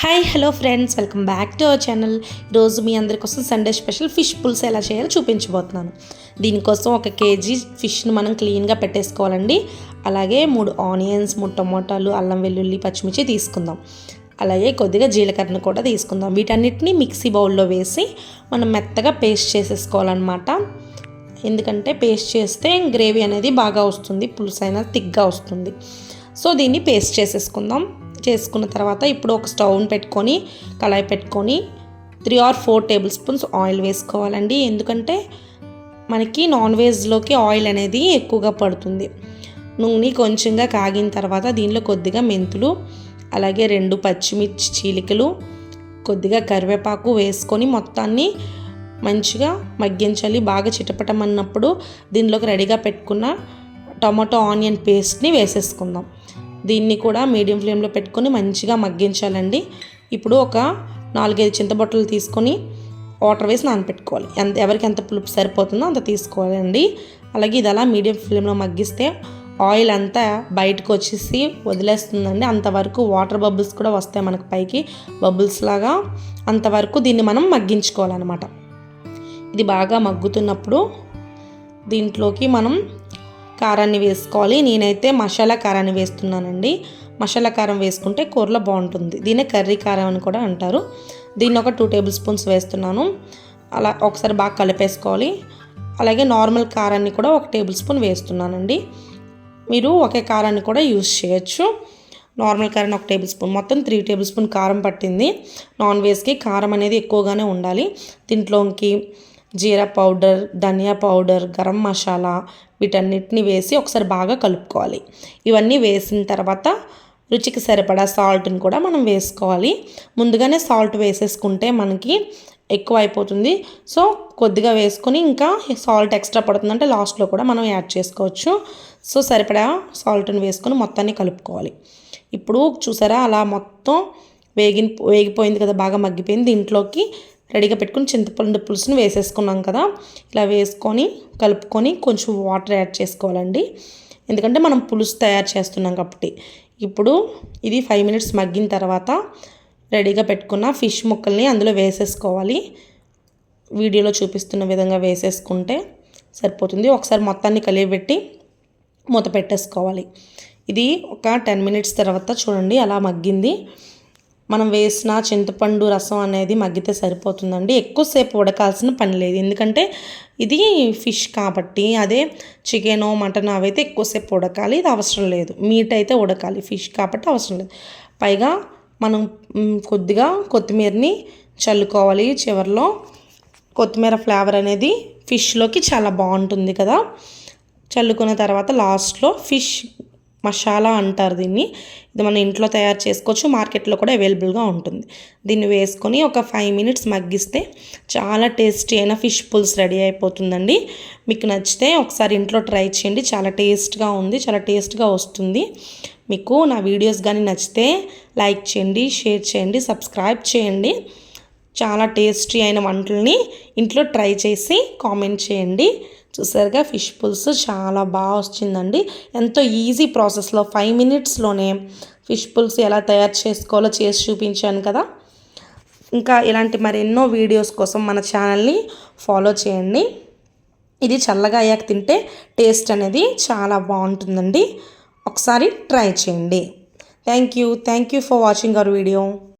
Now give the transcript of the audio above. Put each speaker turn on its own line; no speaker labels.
Hi hello friends welcome back to our channel ఈరోజు మీ అందరి కోసం సండే స్పెషల్ ఫిష్ పులుసు ఎలా చేయాలో చూపించబోతున్నాను. దీనికోసం ఒక కేజీ ఫిష్ను మనం క్లీన్గా పెట్టేసుకోవాలండి. అలాగే మూడు ఆనియన్స్ మూడు టమోటాలు అల్లం వెల్లుల్లి పచ్చిమిర్చి తీసుకుందాం. అలాగే కొద్దిగా జీలకర్రను కూడా తీసుకుందాం. వీటన్నిటిని మిక్సీ బౌల్లో వేసి మనం మెత్తగా పేస్ట్ చేసేసుకోవాలన్నమాట. ఎందుకంటే పేస్ట్ చేస్తే గ్రేవీ అనేది బాగా వస్తుంది పులుసు అయినా థిక్గా వస్తుంది. సో దీన్ని పేస్ట్ చేసేసుకుందాం. చేసుకున్న తర్వాత ఇప్పుడు ఒక స్టవ్ని పెట్టుకొని కళాయి పెట్టుకొని three or four tablespoons oil వేసుకోవాలండి. ఎందుకంటే మనకి నాన్ వెజ్లోకి ఆయిల్ అనేది ఎక్కువగా పడుతుంది. నూనె కొంచెంగా కాగిన తర్వాత దీనిలో కొద్దిగా మెంతులు అలాగే రెండు పచ్చిమిర్చి చీలికలు కొద్దిగా కరివేపాకు వేసుకొని మొత్తాన్ని మంచిగా మగ్గించాలి. బాగా చిటపటమన్నప్పుడు దీనిలోకి రెడీగా పెట్టుకున్న టమాటో ఆనియన్ పేస్ట్ని వేసేసుకుందాం. దీన్ని కూడా మీడియం ఫ్లేమ్లో పెట్టుకొని మంచిగా మగ్గించాలండి. ఇప్పుడు ఒక నాలుగైదు చింతబొట్టలు తీసుకొని వాటర్ వేసి నానపెట్టుకోవాలి. ఎంత ఎవరికి ఎంత పులుపు సరిపోతుందో అంత తీసుకోవాలండి. అలాగే ఇది అలా మీడియం ఫ్లేమ్లో మగ్గిస్తే ఆయిల్ అంతా బయటకు వచ్చేసి వదిలేస్తుందండి. అంతవరకు వాటర్ బబుల్స్ కూడా వస్తాయి మనకు పైకి. బబుల్స్ లాగా అంతవరకు దీన్ని మనం మగ్గించుకోవాలన్నమాట. ఇది బాగా మగ్గుతున్నప్పుడు దీంట్లోకి మనం కారాన్ని వేసుకోవాలి. నేనైతే మసాలా కారాన్ని వేస్తున్నానండి. మసాలా కారం వేసుకుంటే కూరలో బాగుంటుంది. దీన్ని కర్రీ కారం అని కూడా అంటారు. దీన్ని ఒక టూ టేబుల్ స్పూన్స్ వేస్తున్నాను. అలా ఒకసారి బాగా కలిపేసుకోవాలి. అలాగే నార్మల్ కారాన్ని కూడా ఒక టేబుల్ స్పూన్ వేస్తున్నానండి. మీరు ఒకే కారాన్ని కూడా యూస్ చేయొచ్చు. నార్మల్ కారం ఒక టేబుల్ స్పూన్ మొత్తం త్రీ టేబుల్ స్పూన్ కారం పట్టింది. నాన్ వెజ్కి కారం అనేది ఎక్కువగానే ఉండాలి. దీంట్లోకి జీరా పౌడర్ ధనియా పౌడర్ గరం మసాలా వీటన్నిటిని వేసి ఒకసారి బాగా కలుపుకోవాలి. ఇవన్నీ వేసిన తర్వాత రుచికి సరిపడా సాల్ట్ని కూడా మనం వేసుకోవాలి. ముందుగానే సాల్ట్ వేసేసుకుంటే మనకి ఎక్కువ అయిపోతుంది సో కొద్దిగా వేసుకొని ఇంకా సాల్ట్ ఎక్స్ట్రా పడుతుందంటే లాస్ట్లో కూడా మనం యాడ్ చేసుకోవచ్చు. సో సరిపడా సాల్ట్ని వేసుకొని మొత్తాన్ని కలుపుకోవాలి. ఇప్పుడు చూసారా అలా మొత్తం వేగి వేగిపోయింది కదా బాగా మగ్గిపోయింది. దీంట్లోకి రెడీగా పెట్టుకుని చింతపండు పులుసుని వేసేసుకున్నాం కదా. ఇలా వేసుకొని కలుపుకొని కొంచెం వాటర్ యాడ్ చేసుకోవాలండి. ఎందుకంటే మనం పులుసు తయారు చేస్తున్నాం కాబట్టి. ఇప్పుడు ఇది ఫైవ్ మినిట్స్ మగ్గిన తర్వాత రెడీగా పెట్టుకున్న ఫిష్ ముక్కల్ని అందులో వేసేసుకోవాలి. వీడియోలో చూపిస్తున్న విధంగా వేసేసుకుంటే సరిపోతుంది. ఒకసారి మొత్తాన్ని కలియబెట్టి మూత పెట్టేసుకోవాలి. ఇది ఒక టెన్ మినిట్స్ తర్వాత చూడండి అలా మగ్గింది. మనం వేసిన చింతపండు రసం అనేది మగ్గితే సరిపోతుందండి. ఎక్కువసేపు ఉడకాల్సిన పని లేదు. ఎందుకంటే ఇది ఫిష్ కాబట్టి అదే చికెన్ మటన్ అవైతే ఎక్కువసేపు ఉడకాలి. ఇది అవసరం లేదు. మీట్ అయితే ఉడకాలి. ఫిష్ కాబట్టి అవసరం లేదు. పైగా మనం కొద్దిగా కొత్తిమీరని చల్లుకోవాలి. చివరిలో కొత్తిమీర ఫ్లేవర్ అనేది ఫిష్లోకి చాలా బాగుంటుంది కదా. చల్లుకున్న తర్వాత లాస్ట్లో ఫిష్ మసాలా అంటారు దీన్ని. ఇది మన ఇంట్లో తయారు చేసుకోవచ్చు. మార్కెట్లో కూడా అవైలబుల్గా ఉంటుంది. దీన్ని వేసుకొని ఒక ఫైవ్ మినిట్స్ మగ్గిస్తే చాలా టేస్టీ అయిన ఫిష్ పుల్స్ రెడీ అయిపోతుందండి. మీకు నచ్చితే ఒకసారి ఇంట్లో ట్రై చేయండి. చాలా టేస్ట్గా ఉంది. చాలా టేస్ట్గా వస్తుంది. మీకు నా వీడియోస్ కానీ నచ్చితే లైక్ చేయండి షేర్ చేయండి సబ్స్క్రైబ్ చేయండి. చాలా టేస్టీ అయిన వంటల్ని ఇంట్లో ట్రై చేసి కామెంట్ చేయండి. చూసారుగా? ఫిష్ పులుసు చాలా బాగా వచ్చిందండి ఎంతో ఈజీ ప్రాసెస్లో ఫైవ్ మినిట్స్లోనే ఫిష్ పులుసు ఎలా తయారు చేసుకోవాలో చేసి చూపించాను కదా. ఇంకా ఇలాంటి మరెన్నో వీడియోస్ కోసం మన ఛానల్ని ఫాలో చేయండి. ఇది చల్లగా అయ్యాక తింటే టేస్ట్ అనేది చాలా బాగుంటుందండి. ఒకసారి ట్రై చేయండి. Thank you. Thank you for watching our video.